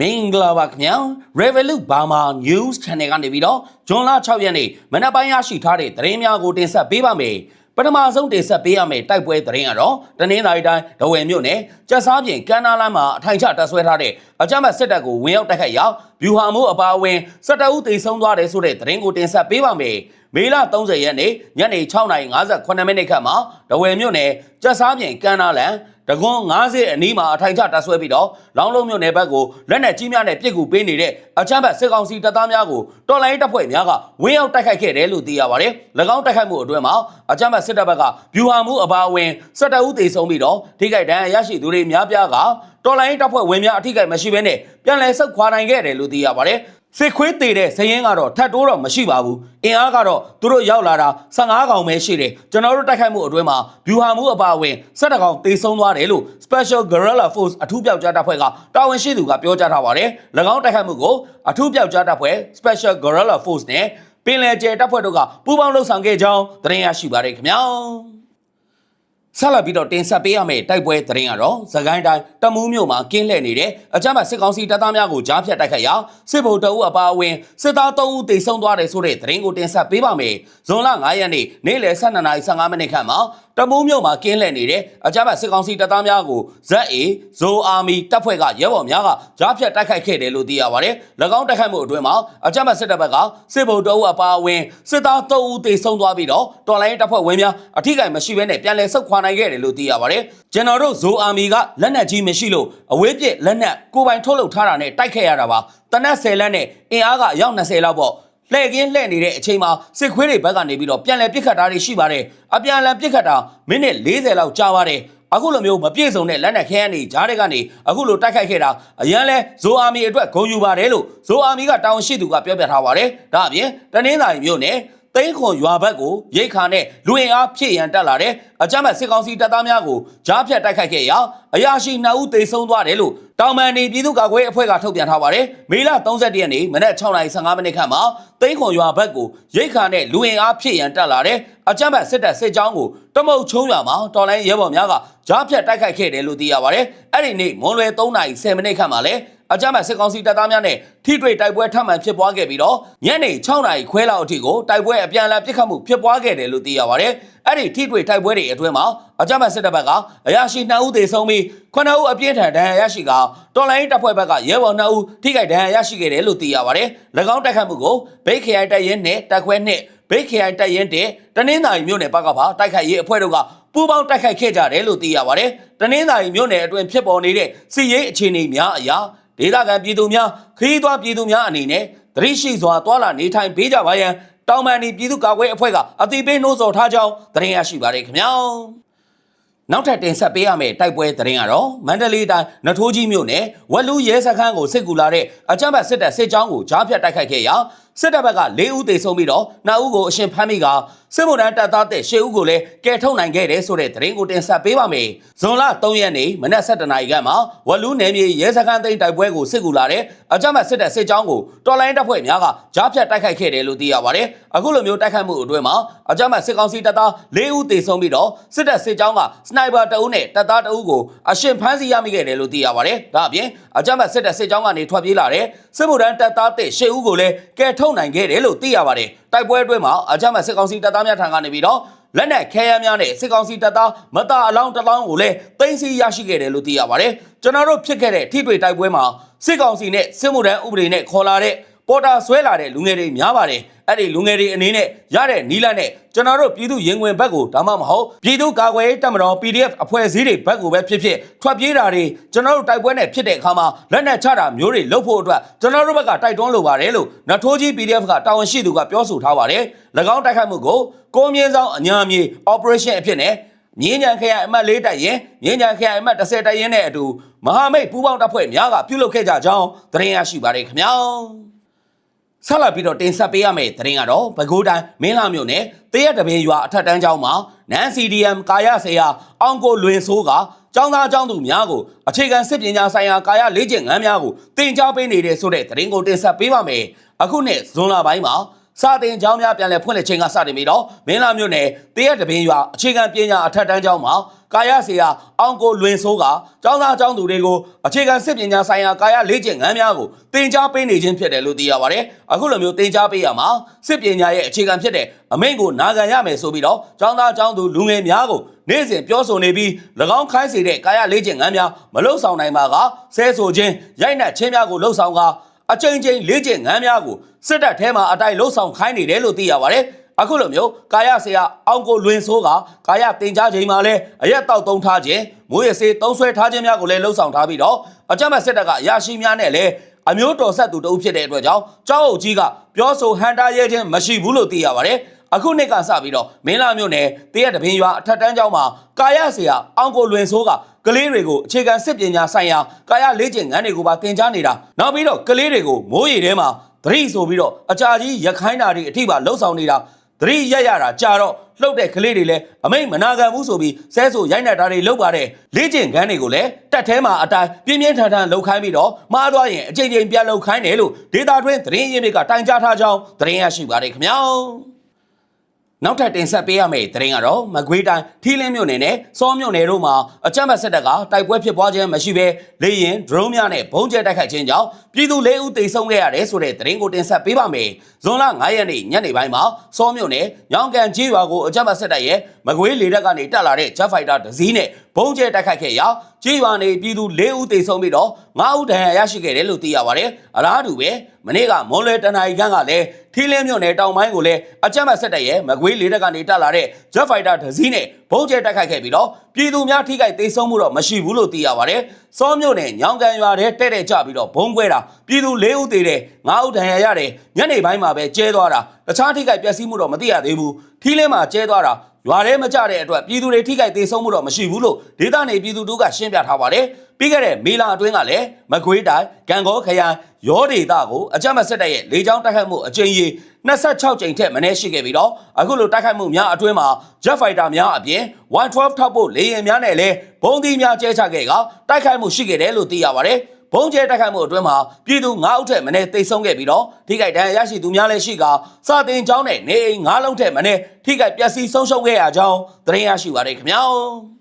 မင်္ဂလာပါခင်ဗျာ Revolut Burma News Channel ကနေပြီးတော့ဇွန်လ6ရက်နေ့မနက်ပိုင်းရရှိထားတဲ့သတင်းများကိုတင်ဆက်ပေးပါမယ်ပထမဆုံးတင်ဆက်ပေးရမယ့်တိုက်ပွဲသတင်းကတော့တနင်္သာရီတိုင်းဒဝယ်မြို့နယ်ကျက်စားပြင်ကမ်းနားလမ်းမှာအထိုင်ချတပ်ဆွဲထားတဲ့အကြမ်းဖက်စစ်တပ်ကိုဝင်ရောက်တိုက်ခိုက်ရာဗျူဟာမှုအပါအဝင်စစ်တပ်ဦးတေဆုံးသွားတယ်ဆိုတဲ့သတင်းကိုတင်ဆက်ပေးပါမယ်မေလ30ရက်နေ့ညနေ6:58မိနစ်ခန့်မှာဒဝယ်မြို့နယ်ကျက်စားပြင်ကမ်းနားလမ်း တကွန်90အနီးမှာအထိုင်ချတပ်ဆွဲပြီးတော့လောင်းလုံးမြို့နယ်ဘက်ကိုလက်နက်ကြီးများနဲ့ပစ်ကူပေးနေတဲ့အချမ်းဘတ်စစ်ကောင်စီတပ်သားများကိုတော်လိုင်းတပ်ဖွဲ့များကဝင်းရောက်တိုက်ခိုက်ခဲ့တယ်လို့သိရပါတယ်။၎င်းတိုက်ခိုက်မှုအတွင်းမှာအချမ်းဘတ်စစ်တပ်ဘက်ကဗျူဟာမှုအပါအဝင်စစ်တပ်ဦးတေဆုံးပြီးတော့ထိခိုက်ဒဏ်ရာရရှိသူတွေများပြားကတော်လိုင်းတပ်ဖွဲ့ဝင်များအထိခိုက်မရှိဘဲနဲ့ပြန်လည်ဆုတ်ခွာနိုင်ခဲ့တယ်လို့သိရပါတယ်။ စစ်ခွေးသေးတဲ့ဇရင်ကတော့ထတ်တိုးတော့မရှိပါဘူးအင်အားကတော့သူတို့ရောက်လာတာ15កောင်ပဲရှိတယ်ကျွန်တော်တို့တိုက်ခိုက်မှုအတွင်းမှာဗျူဟာမှုအပါအဝင်17កောင်တေဆုံးသွားတယ်လို့ Special Guerrilla Force အထူးပြောက်ကြားတပ်ဖွဲ့ကတာဝန်ရှိသူကပြောကြားထားပါတယ်၎င်းတိုက်ခိုက်မှုကိုအထူးပြောက်ကြားတပ်ဖွဲ့ Special Guerrilla Force နဲ့ပင်လယ်ကျဲတပ်ဖွဲ့တို့ကပူးပေါင်းလှုပ်ဆောင်ခဲ့ကြောင်းသတင်းရရှိပါတယ်ခင်ဗျာ ဆက်လက်ပြီးတော့တင်ဆက်ပေးရမယ့်တိုက်ပွဲသတင်းကတော့သခိုင်းတိုင်းတမူးမြို့မှာကင်းလှည့်နေတဲ့အကြမ်းဖက်စစ်ကောင်စီတပ်သားများကိုကြားဖြတ်တိုက်ခိုက်ရာစစ်ဗိုလ်တအုပ်အပါအဝင်စစ်သား3ဦးတေဆုံးသွားတယ်ဆိုတဲ့သတင်းကိုတင်ဆက်ပေးပါမယ်။ဇွန်လ9ရက်နေ့နေ့လယ်12:15မိနစ်ခန့်မှာ တမူးမြို့မှာကင်းလှည့်နေတဲ့အကြမ်းဖက်စစ်ကောင်စီတပ်သားများကို ZA ဇိုအာမီတပ်ဖွဲ့ကရဲဘော်များကကြားဖြတ်တိုက်ခိုက်ခဲ့တယ်လို့သိရပါတယ်။၎င်းတိုက်ခိုက်မှုအတွင်းမှာအကြမ်းဖက်စစ်တပ်ဘက်ကစစ်ဗိုလ်တအုပ်အပါအဝင်စစ်သား3ဦးတေဆုံးသွားပြီးတော့တော်လိုင်းတပ်ဖွဲ့ဝင်များအထိကိမရှိဘဲနဲ့ပြန်လည်ဆုတ်ခွာနိုင်ခဲ့တယ်လို့သိရပါတယ်။ကျွန်တော်တို့ဇိုအာမီကလက်နက်ကြီးမရှိလို့အဝေးပြစ်လက်နက်ကိုပိုင်ထုတ်လုပ်ထားတာနဲ့တိုက်ခဲ့ရတာပါ။တနက်10လက်နဲ့အင်အားကအယောက်20လောက်ပေါ့။ လှည့်ကင်းလှည့်နေတဲ့အချိန်မှာစစ်ခွေးတွေဘက်ကနေပြီးတော့ပြန်လည်ပစ်ခတ်တာတွေရှိပါတယ်။အပြန်အလှန်ပစ်ခတ်တာမိနစ်40လောက်ကြာပါတယ်။အခုလိုမျိုးမပြည့်စုံတဲ့လက်နက်ခဲယမ်းတွေဂျားတွေကနေအခုလိုတိုက်ခိုက်ခဲ့တာအရန်လဲဇိုအာမီအတွက်ဂုဏ်ယူပါတယ်လို့ဇိုအာမီကတာဝန်ရှိသူကပြောပြထားပါတယ်။ဒါအပြင်တနင်္သာရီမြို့နယ် သိန်းခွန်ရွာဘက်ကိုရိတ်ခါနဲ့လူဝင်အားဖြည့်ရန်တက်လာတဲ့အကြမ်းဖက်စစ်ကောင်စီတပ်သားများကိုကြားဖြတ်တိုက်ခိုက်ခဲ့ရာအရာရှိ2ဦးသေဆုံးသွားတယ်လို့တောင်မန်နေပြည်သူ့ကာကွယ်အဖွဲ့ကထုတ်ပြန်ထားပါတယ်။မေလ31ရက်နေ့မနက်6:15မိနစ်ခန့်မှာသိန်းခွန်ရွာဘက်ကိုရိတ်ခါနဲ့လူဝင်အားဖြည့်ရန်တက်လာတဲ့ အကြမ်းဖက်စစ်တပ်စစ်ကြောင်းကိုတမုတ်ချုံရွာမှာတော်လိုင်းရဲဘော်များကကြားဖြတ်တိုက်ခိုက်ခဲ့တယ်လို့သိရပါတယ်။အဲ့ဒီနေ့မွန်လွယ်3:10မိနစ်ခန့်မှာလည်းအကြမ်းဖက်စစ်ကောင်စီတပ်သားများနဲ့ထိတွေ့တိုက်ပွဲထပ်မံဖြစ်ပွားခဲ့ပြီးတော့ညနေ6နာရီခွဲလောက်အထိကိုတိုက်ပွဲအပြန်အလှန်ပစ်ခတ်မှုဖြစ်ပွားခဲ့တယ်လို့သိရပါတယ်။အဲ့ဒီထိတွေ့တိုက်ပွဲတွေအတွင်းမှာအကြမ်းဖက်စစ်တပ်ဘက်ကအရာရှိ2ဦးသေဆုံးပြီး9ဦးအပြင်းထန်ဒဏ်ရာရရှိကတော်လိုင်းတပ်ဖွဲ့ဘက်ကရဲဘော်2ဦးထိခိုက်ဒဏ်ရာရရှိခဲ့တယ်လို့သိရပါတယ်။၎င်းတိုက်ခတ်မှုကိုဘိတ်ခရိုင်တပ်ရင်းနဲ့တပ်ခွဲနဲ့ ဘိတ်ခရိုင်တပ်ရင်းတဲ့တနင်္သာရီမြို့နယ်ဘက်ကပါတိုက်ခိုက်ရေးအဖွဲ့တို့ကပူးပေါင်းတိုက်ခိုက်ခဲ့ကြတယ်လို့သိရပါတယ်။တနင်္သာရီမြို့နယ်အတွင်းဖြစ်ပေါ်နေတဲ့စစ်ရေးအခြေအနေများအရာဒေသခံပြည်သူများခရီးသွားပြည်သူများအနေနဲ့သတိရှိစွာတွာလာနေထိုင်ပေးကြပါရန်တောင်ပန်ဒီပြည်သူ့ကာကွယ်အဖွဲ့ကအသိပေးနှိုးဆော်ထားကြောင်းသတင်းရရှိပါတယ်ခင်ဗျာနောက်ထပ်တင်ဆက်ပေးရမယ့်တိုက်ပွဲသတင်းကတော့မန္တလေးတိုင်းနထိုးကြီးမြို့နယ်ဝက်လူရဲစခန်းကိုစစ်ကူလာတဲ့အကြမ်းဖက်စစ်တပ်စစ်ကြောင်းကိုကြားဖြတ်တိုက်ခိုက်ခဲ့ရာစစ်တပ်ဘက်က၄ဦးသေဆုံးပြီးတော့2ဦးကိုအရှင်ဖမ်းမိကစစ်ဗိုလ်တန်းတပ်သားတဲ့10ဦးကိုလည်းကယ်ထုတ်နိုင်ခဲ့တယ်ဆိုတဲ့သတင်းကိုတင်ဆက်ပေးပါမယ်။ဇွန်လ3ရက်နေ့မနက်7:00နာရီခန့်မှာဝက်လူနယ်မြေရဲစခန်းသိမ်းတိုက်ပွဲကိုစစ်ကူလာတဲ့အကြမ်းဖက်စစ်တပ်စစ်ကြောင်းကိုတော်လိုင်းတပ်ဖွဲ့များကကြားဖြတ်တိုက်ခိုက်ခဲ့တယ်လို့သိရပါတယ်။အခုလိုမျိုးတိုက်ခိုက်မှုအတွင်းမှာအကြမ်းဖက်စစ်ကောင်စီတပ်သား၄ဦးသေဆုံးပြီးတော့စစ်တပ်စစ်ကြောင်းကစနိုက်ပါတအုပ်နဲ့တပ်သားတအုပ်ကိုအရှင်ဖမ်းဆီးရမိခဲ့တယ်လို့သိရပါတယ်။ဒါအပြင်အကြမ်းဖက်စစ်တပ်စစ်ကြောင်းကနေထွက်ပြေးလာတဲ့စစ်ဗိုလ်တန်းတပ်သားတဲ့10ဦးကိုလည်းကယ်ထုတ်နိုင်ခဲ့တယ်လို့သိရပါတယ်။တိုက်ပွဲအတွင်းမှာအကြမ်းဖက်စစ်ကောင်စီတပ်သားများထံကနေပြီးတော့လက်နက်ခဲယမ်းများနဲ့စစ်ကောင်စီတပ်သားမတာအလောင်းတစ်လောင်းကိုလည်းတင်စီရရှိခဲ့တယ်လို့သိရပါတယ်။ကျွန်တော်တို့ဖြစ်ခဲ့တဲ့ထိတွေ့တိုက်ပွဲမှာစစ်ကောင်စီနဲ့စစ်မှုထမ်းဥပဒေနဲ့ခေါ်လာတဲ့ ပေါ်တာဆွဲလာတဲ့လူငယ်တွေများပါတယ်အဲ့ဒီလူငယ်တွေအနေနဲ့ရတဲ့နီးလန်းနဲ့ကျွန်တော်တို့ပြည်သူရင်ဝင်ဘက်ကိုဒါမှမဟုတ်ပြည်သူကာကွယ်ရေးတပ်မတော် PDF အဖွဲ့အစည်းတွေဘက်ကိုပဲဖြစ်ဖြစ်ထွက်ပြေးတာတွေကျွန်တော်တို့တိုက်ပွဲနဲ့ဖြစ်တဲ့အခါမှာလက်နက်ချတာမျိုးတွေလုပ်ဖို့အတွက်ကျွန်တော်တို့ဘက်ကတိုက်တွန်းလိုပါတယ်လို့နထိုးကြီး PDF ကတာဝန်ရှိသူကပြောဆိုထားပါတယ်၎င်းတိုက်ခိုက်မှုကိုကိုမြင့်ဆောင်အညာမြေ operation အဖြစ်နဲ့မြင်းညာခရိုင်အမှတ်၄တပ်ရင်မြင်းညာခရိုင်အမှတ်10တပ်ရင်နဲ့အတူမဟာမိတ်ပူးပေါင်းတပ်ဖွဲ့များကပြုလုပ်ခဲ့ကြကြောင်းသတင်းရရှိပါတယ်ခင်ဗျာ ဆက်လက်ပြီးတော့တင်ဆက်ပေးရမယ့်သတင်းကတော့ပဲခူးတိုင်းမင်းလာမြို့နယ်တရက်တပင်ရွာအထက်တန်းကျောင်းမှာနန် CDM ကာယဆရာအောင်ကိုလွင်ဆိုးကကျောင်းသားကျောင်းသူများကိုအခြေခံစစ်ပညာဆိုင်ရာကာယလေ့ကျင့်ခန်းများကိုတင် जा ပေးနေတဲ့ဆိုတဲ့သတင်းကိုတင်ဆက်ပေးပါမယ်။အခုနှစ်ဇွန်လပိုင်းမှာ စတင်ကျောင်းများပြန်လည်ဖွင့်လှစ်ချိန်ကစတင်ပြီးတော့မင်းလာမြို့နယ်တရက်တပင်းရွာအခြေခံပညာအထက်တန်းကျောင်းမှာကာယဆေးရအောင်ကိုလွင်ဆိုးကကျောင်းသားကျောင်းသူတွေကိုအခြေခံစစ်ပညာဆိုင်ရာကာယလေ့ကျင့်ခန်းများကိုသင်ကြားပေးနေခြင်းဖြစ်တယ်လို့သိရပါတယ်။အခုလိုမျိုးသင်ကြားပေးရမှာစစ်ပညာရဲ့အခြေခံဖြစ်တဲ့အမိန့်ကိုနာခံရမယ်ဆိုပြီးတော့ကျောင်းသားကျောင်းသူလူငယ်များကိုနေ့စဉ်ပြောဆိုနေပြီး၎င်းခိုင်းစေတဲ့ကာယလေ့ကျင့်ခန်းများမလုံဆောင်နိုင်ပါကဆဲဆိုခြင်းရိုက်နှက်ခြင်းများကိုလှုပ်ဆောင်ကာ အချိန်ချင်းလေးကျင့်ငန်းများကိုစစ်တပ်ထဲမှာအတိုင်းလှုပ်ဆောင်ခိုင်းနေတယ်လို့သိရပါတယ်။အခုလိုမျိုးကာယဆရာအောင်ကိုလွင်ဆိုးကကာယတင်ကြားချိန်မှာလဲအရက်တောက်သုံးထားခြင်းမိုးရစေးသုံးဆွဲထားခြင်းများကိုလည်းလှုပ်ဆောင်ထားပြီးတော့အကြမ်းမဲ့စစ်တပ်ကအရာရှိများနဲ့လည်းအမျိုးတော်ဆက်သူတအုပ်ဖြစ်တဲ့အတွက်ကြောင့်ကျောင်းအုပ်ကြီးကပြောဆိုဟန်တာရဲခြင်းမရှိဘူးလို့သိရပါတယ်။အခုနှစ်ကစပြီးတော့မင်းလာမြို့နယ်တရက်တပင်းရွာအထက်တန်းကျောင်းမှာကာယဆရာအောင်ကိုလွင်ဆိုးက ကလေးတွေကိုအခြေခံစစ်ပညာဆိုင်ရာကာယလေ့ကျင့်ခန်းတွေကိုပါသင်ကြားနေတာနောက်ပြီးတော့ကလေးတွေကိုမိုးရီထဲမှာသတိဆိုပြီးတော့အကြာကြီးရခိုင်းတာတွေအထိပါလှုပ်ဆောင်နေတာသတိရက်ရတာကြာတော့လှုပ်တဲ့ကလေးတွေလည်းအမိတ်မနာခံဘူးဆိုပြီးဆဲဆိုရိုက်နှက်တာတွေလှုပ်ပါတယ်လေ့ကျင့်ခန်းတွေကိုလည်းတက်ထဲမှာအတိုင်းပြင်းပြင်းထန်ထန်လှုပ်ခိုင်းပြီးတော့မှားသွားရင်အချိန်ချင်းပြန်လှုပ်ခိုင်းတယ်လို့ဒေတာတွင်းသတင်းရင်းမြစ်ကတိုင်ကြားထားကြောင်းသတင်းရရှိပါတယ်ခင်ဗျာ နောက်ထပ်တင်ဆက်ပေးရမယ့်သတင်းကတော့မကွေးတိုင်းထီလင်းမြို့နယ်နဲ့စောမြို့နယ်တို့မှာအကြမ်းဖက်စစ်တပ်ကတိုက်ပွဲဖြစ်ပွားခြင်းမရှိဘဲလေရင်ဒရုန်းများနဲ့ဘုံကျဲတိုက်ခိုက်ခြင်းကြောင့်ပြည်သူ၄ဦးသေဆုံးခဲ့ရတယ်ဆိုတဲ့သတင်းကိုတင်ဆက်ပေးပါမယ်။ဇွန်လ9ရက်နေ့ညနေပိုင်းမှာစောမြို့နယ်ညောင်ကန်ကြီးရွာကိုအကြမ်းဖက်စစ်တပ်ရဲ့မကွေးလေတပ်ကနေတက်လာတဲ့ Jet Fighter တစ်စီးနဲ့ဘုံကျဲတိုက်ခိုက်ခဲ့ရာကြီးရွာနေပြည်သူ၄ဦးသေဆုံးပြီးတော့9ဦးဒဏ်ရာရရှိခဲ့တယ်လို့သိရပါတယ်။အလားတူပဲမနေ့ကမွန်လွယ်တနအီခန်းကလည်းထီလင်းမြို့နယ်တောင်ပိုင်းကိုလည်းအကြမ်းဖက်စစ်တပ်ရဲ့မကွေးလေတပ်ကနေတက်လာတဲ့ Jet Fighter တစ်စီးနဲ့ဘုံကျဲတိုက်ခိုက်ခဲ့ပြီးတော့ပြည်သူများထိခိုက်သေဆုံးမှုတော့မရှိဘူးလို့သိရပါတယ်။စောမြို့နယ်ညောင်ကန်ရွာထဲတဲ့တဲ့ကြပြီးတော့ဘုံကွဲတာပြည်သူ၄ဦးသေတယ်၅ဦးဒဏ်ရာရတယ်ညနေပိုင်းမှာပဲကျဲသွားတာတခြားထိခိုက်ပျက်စီးမှုတော့မသိရသေးဘူးထီလင်းမှာကျဲသွားတာ ရွာထဲမကြတဲ့အတွက်ပြည်သူတွေထိခိုက်သေဆုံးမှုတော့မရှိဘူးလို့ဒေသနေပြည်သူတို့ကရှင်းပြထားပါတယ်။ပြီးခဲ့တဲ့မေလအတွင်းကလည်းမကွေးတိုင်းဂံကောခရိုင်ရောဒေတာကိုအကြမ်းမဆက်တဲ့ရဲ့လေကြောင်းတိုက်ခိုက်မှုအကြိမ်ကြီး26ကြိမ်ထက်မနည်းရှိခဲ့ပြီးတော့အခုလိုတိုက်ခိုက်မှုများအတွင်းမှာ Jet Fighter များအပြင်112 ထောက်ပို့လေယာဉ်များနဲ့လည်းဘုံသီးများကျဲချခဲ့ကတိုက်ခိုက်မှုရှိခဲ့တယ်လို့သိရပါတယ်။ ဘုံကျဲတိုက်ခိုက်မှုအတွင်းမှာပြည်သူ9ဦးထက်မနည်းတိတ်ဆုံးခဲ့ပြီးတော့ထိခိုက်ဒဏ်ရာရရှိသူများလည်းရှိကစာတင်ကျောင်းနဲ့နေအိမ်9လုံးထက်မနည်းထိခိုက်ပျက်စီးဆုံးရှုံးခဲ့ရကြောင်းသတင်းရရှိပါတယ်ခင်ဗျာ။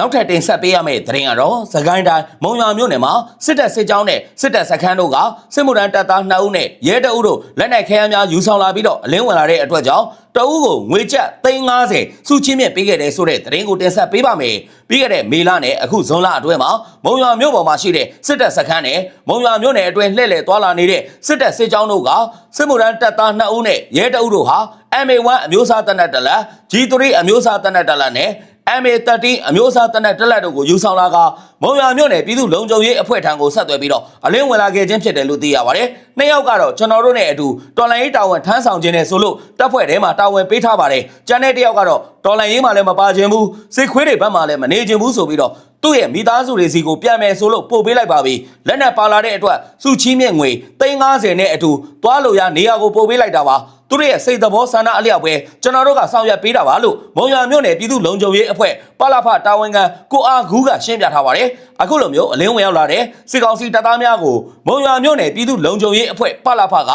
နောက်ထပ်တင်ဆက်ပေးရမယ့်သတင်းကတော့သခိုင်းတိုင်းမုံရွာမြို့နယ်မှာစစ်တပ်စစ်ကြောင်းနဲ့စစ်တပ်စခန်းတို့ကစစ်မှုထမ်းတပ်သား2ဦးနဲ့ရဲတအုပ်တို့လက်နက်ခဲယမ်းများယူဆောင်လာပြီးတော့အလင်းဝင်လာတဲ့အတွက်ကြောင့်တအုပ်ကိုငွေကျပ်350စုချင်းမြင့်ပေးခဲ့တဲ့ဆိုတဲ့သတင်းကိုတင်ဆက်ပေးပါမယ်။ပြီးခဲ့တဲ့မေလနဲ့အခုဇွန်လအတွင်းမှာမုံရွာမြို့ပေါ်မှာရှိတဲ့စစ်တပ်စခန်းနဲ့မုံရွာမြို့နယ်အတွင်းလှည့်လည်သွားလာနေတဲ့စစ်တပ်စစ်ကြောင်းတို့ကစစ်မှုထမ်းတပ်သား2ဦးနဲ့ရဲတအုပ်တို့ဟာ MA1 အမျိုးအစားတပ်နက်တလက် G3 အမျိုးအစားတပ်နက်တလက်နဲ့ MA13 အမျိုးအစားတပ်နက်တက်လက်တို့ကိုယူဆောင်လာကမုံရွာမြို့နယ်ပြည်သူ့လုံခြုံရေးအဖွဲ့ထံကိုဆက်သွယ်ပြီးတော့အလင်းဝင်လာခဲ့ခြင်းဖြစ်တယ်လို့သိရပါတယ်။နှစ်ယောက်ကတော့ကျွန်တော်တို့နဲ့အတူတော်လိုင်းရေးတာဝန်ထမ်းဆောင်ခြင်းနဲ့ဆိုလို့တပ်ဖွဲ့ထဲမှာတာဝန်ပေးထားပါတယ်။ကျန်တဲ့တစ်ယောက်ကတော့တော်လိုင်းရေးမှာလည်းမပါခြင်းဘူးစစ်ခွေးတွေဘက်မှာလည်းမနေခြင်းဘူးဆိုပြီးတော့ သူ့ရဲ့မိသားစုတွေစီကိုပြန်မယ်ဆိုလို့ပို့ပေးလိုက်ပါပြီ။လက်နက်ပါလာတဲ့အတွက်စုချင်းမြင့်ငွေ350နဲ့အတူသွားလို့ရနေရာကိုပို့ပေးလိုက်တာပါ။သူတို့ရဲ့စိတ်သဘောဆန္ဒအလျောက်ပဲကျွန်တော်တို့ကဆောင်ရွက်ပေးတာပါလို့မုံရွာမြို့နယ်ပြည်သူ့လုံခြုံရေးအဖွဲ့ပလဖတာဝန်ခံကိုအားဂူးကရှင်းပြထားပါတယ်။အခုလိုမျိုးအလင်းဝင်ရောက်လာတဲ့စစ်ကောင်စီတပ်သားများကိုမုံရွာမြို့နယ်ပြည်သူ့လုံခြုံရေးအဖွဲ့ပလဖက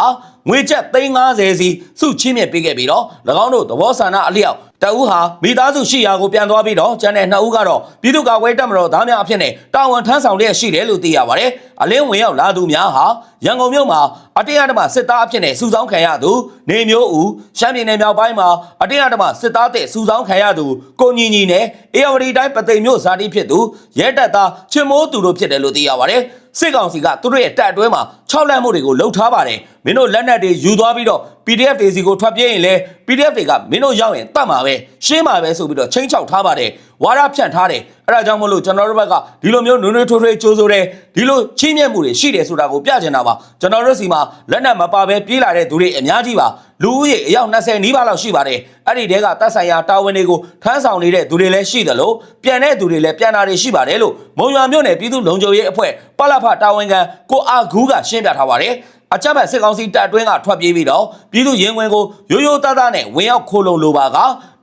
ငွေကျပ်350စီစုချင်းမြင့်ပေးခဲ့ပြီးတော့၎င်းတို့သဘောဆန္ဒအလျောက် တအူးဟာမိသားစုရှိရာကိုပြန်သွားပြီးတော့ကျန်တဲ့နှစ်ဦးကတော့ပြည်သူ့ကာကွယ်တပ်မတော်သားများအဖြစ်နဲ့တာဝန်ထမ်းဆောင်လျက်ရှိတယ်လို့သိရပါတယ်။အလင်းဝင်ရောက်လာသူများဟာရန်ကုန်မြို့မှာအတင်းအဓမ္မစစ်သားအဖြစ်နဲ့စုဆောင်းခံရသူနေမျိုးဦးရှမ်းပြည်နယ်မြောက်ပိုင်းမှာအတင်းအဓမ္မစစ်သားတဲ့စုဆောင်းခံရသူကိုညီညီနဲ့အေရဝတီတိုင်းပသိမ်မြို့ဇာတိဖြစ်သူရဲတပ်သားချင်မိုးသူတို့ဖြစ်တယ်လို့သိရပါတယ်။ စစ်ကောင်စီကသူတို့ရဲ့တပ်အတွဲမှာ6လက်မှုတွေကိုလှုပ်ထားပါတယ်။မင်းတို့လက်နက်တွေယူသွားပြီးတော့ PDF တွေစီကိုထွက်ပြေးရင်လဲ PDF တွေကမင်းတို့ရောက်ရင်တတ်မှာပဲရှင်းမှာပဲဆိုပြီးတော့ချင်းချောက်ထားပါတယ်ဝါရဖြန့်ထားတယ်အဲ့ဒါကြောင့်မလို့ကျွန်တော်တို့ဘက်ကဒီလိုမျိုးနွေးနွေးထွေးထွေးကြိုးဆိုတယ်ဒီလိုချင်းမြတ်မှုတွေရှိတယ်ဆိုတာကိုပြချင်တာပါကျွန်တော်တို့စီမှာလက်နက်မပါဘဲပြေးလာတဲ့သူတွေအများကြီးပါ လူဦးရေအယောက်20နီးပါးလောက်ရှိပါတယ်အဲ့ဒီတဲကတပ်ဆိုင်ရာတာဝန်တွေကိုထမ်းဆောင်နေတဲ့သူတွေလည်းရှိတယ်လို့ပြန်တဲ့သူတွေလည်းပြန်တာတွေရှိပါတယ်လို့မုံရွာမြို့နယ်ပြည်သူ့လုံခြုံရေးအဖွဲ့ပလဖတာဝန်ခံကိုအာဂူးကရှင်းပြထားပါတယ်အကြမ်းဖက်စစ်ကောင်စီတပ်အတွင်းကထွက်ပြေးပြီးတော့ပြည်သူရင်ဝင်ကိုရိုးရိုးသားသားနဲ့ဝင်ရောက်ခိုးလုံလိုပါက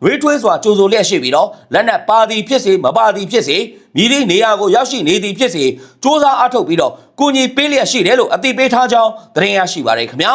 ရွေးထွေးစွာကြိုးဆိုလျက်ရှိပြီးတော့လက်နက်ပါသည်ဖြစ်စေမပါသည်ဖြစ်စေမြည်သည့်နေရာကိုရောက်ရှိနေသည်ဖြစ်စေစ조사အထုတ်ပြီးတော့ကုညီပေးလျက်ရှိတယ်လို့အသိပေးထားကြောင်းသတင်းရရှိပါတယ်ခင်ဗျာ